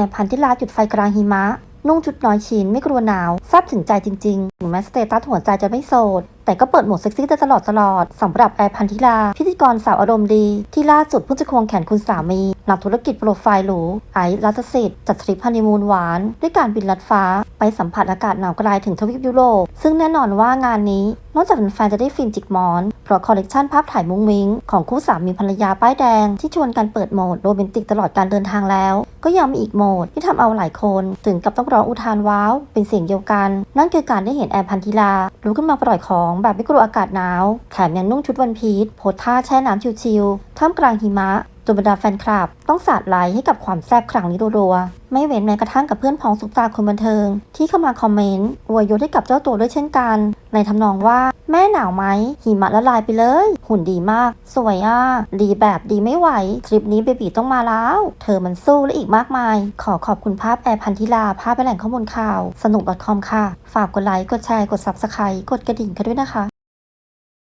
ร์พันธิลาจุดไฟกลางหิมะ นุ่งชุดน้อยชิ้นไม่กลัวหนาวซาบถึงใจจริงๆถึงแม้สเตตัสหัวใจจะไม่โสด แต่ก็เปิดโหมดเซ็กซี่ได้ตลอดตลอดสำหรับแอร์พันธิลา พิธีกรสาวอารมณ์ดี ที่ล่าสุดเพิ่งจะควงแขนคุณสามีหลังธุรกิจโปรไฟล์หรูไอซ์รัตสิทธิ์จัดทริปฮันนีมูนหวาน ด้วยการบินลัดฟ้า ไปสัมผัสอากาศหนาวไกลถึงทวีปยุโรปซึ่งแน่นอนว่างานนี้ นอกจากแฟนจะได้ฟินจิกหมอน เพราะคอลเลกชันภาพถ่ายมุ้งมิ้งของคู่สามีภรรยาป้ายแดง ที่ชวนกันเปิดโหมดโรแมนติกตลอดการเดินทางแล้ว ก็ยังมีอีกโหมดที่ทำเอาหลายคนถึงกับต้องร้องอุทานว้าวเป็นเสียงเดียวกัน นั่นคือการได้เห็นแอร์พันธิลาลุกขึ้นมาปล่อยของแบบไม่กลัวอากาศหนาว แถมยังนุ่งชุดวันพีชโพสท่าแช่น้ำชิวๆท่ามกลางหิมะ จนบรรดาแฟนคลับ ต้องสาดไลค์ให้กับความแซ่บครั้งนี้รัวๆ ไม่เว้นแม้กระทั่งกับเพื่อนพ้องสุกตาคนบันเทิง ที่เข้ามาคอมเมนต์อวยยศให้กับเจ้าตัวด้วยเช่นกัน ในทำนองว่า แม่หนาวไหมหิมะละลายไปเลย หุ่นดีมาก สวยอะดีแบบดีไม่ไหวทริปนี้เบบีต้องมาแล้ว เธอมันสู้และอีกมากมาย ขอขอบคุณภาพแอร์พันธิลาภาพไปแหล่งข้อมูลข่าว สนุก .com ค่ะ ฝากกดไลค์กดแชร์กด subscribe กดกระดิ่งกันด้วยนะคะ